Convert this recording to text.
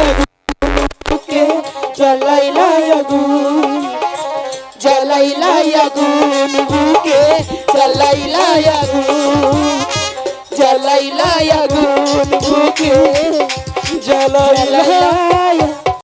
আগুনকে জ্বালাইলা আগুন জ্বালাইলা আগুন বুকে জ্বালাইলা আগুন জ্বালাইলা আগুন বুকে জ্বালাইলা